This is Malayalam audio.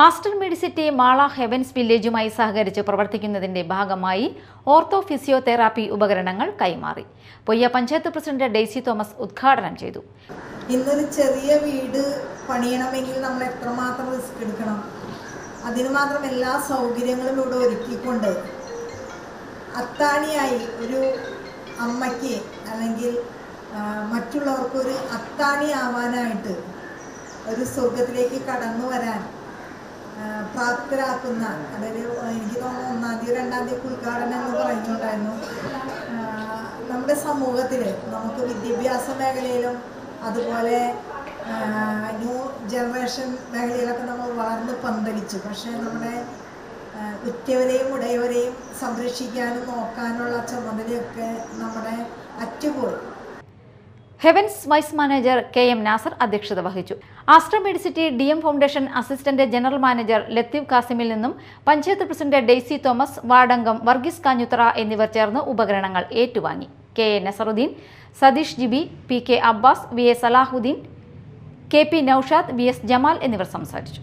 ആസ്റ്റർ മെഡിസിറ്റി മാള ഹെവൻസ് വില്ലേജുമായി സഹകരിച്ച് പ്രവർത്തിക്കുന്നതിന്റെ ഭാഗമായി ഓർത്തോ ഫിസിയോതെറാപ്പി ഉപകരണങ്ങൾ കൈമാറി. Poyya panchayat president Daisy Thomas ഉദ്ഘാടനം ചെയ്തു. ഇന്നൊരു ചെറിയ വീട് പണിയണമെങ്കിൽ നമ്മൾ എത്രമാത്രം റിസ്ക് എടുക്കണം? അതിന് മാത്രം എല്ലാ സൗകര്യങ്ങളും ഇവിടെ ഒരുക്കിക്കൊണ്ട് അത്താണിയായി ഒരു അമ്മയ്ക്ക് അല്ലെങ്കിൽ മറ്റുള്ളവർക്ക് മറ്റുള്ളവർക്കൊരു അത്താണി ആവാനായിട്ട് ഒരു സ്വർഗത്തിലേക്ക് കടന്നു വരാൻ പ്രാപ്തരാക്കുന്ന അതായത് എനിക്ക് തോന്നുന്നു ഒന്നാം തീയതി രണ്ടാം തീയതി ഉദ്ഘാടനം എന്ന് പറഞ്ഞിട്ടുണ്ടായിരുന്നു. നമ്മുടെ സമൂഹത്തിൽ നമുക്ക് വിദ്യാഭ്യാസ മേഖലയിലും അതുപോലെ ന്യൂ ജനറേഷൻ മേഖലയിലൊക്കെ നമ്മൾ വളർന്ന് പന്തലിച്ചു. പക്ഷേ നമ്മുടെ ഉറ്റവരെയും ഉടയവരെയും സംരക്ഷിക്കാനും നോക്കാനുള്ള ചുമതലയൊക്കെ നമ്മുടെ അറ്റുപോയി Heavens vice manager K M Nasar അധ്യക്ഷത വഹിച്ചു. Aster Medicity D M foundation assistant general manager Latheef കാസിമിൽ നിന്നും പഞ്ചായത്ത് പ്രസിഡന്റ് ഡെയ്സി തോമസ് വാർഡംഗം വർഗീസ് കാഞ്ഞുത്തറ എന്നിവർ ചേർന്ന് ഉപകരണങ്ങൾ ഏറ്റുവാങ്ങി. K A Nasaruddin Satheesh Jibi P K Abbas V A Salahuddin K P Noushad V S Jamal എന്നിവർ സംസാരിച്ചു.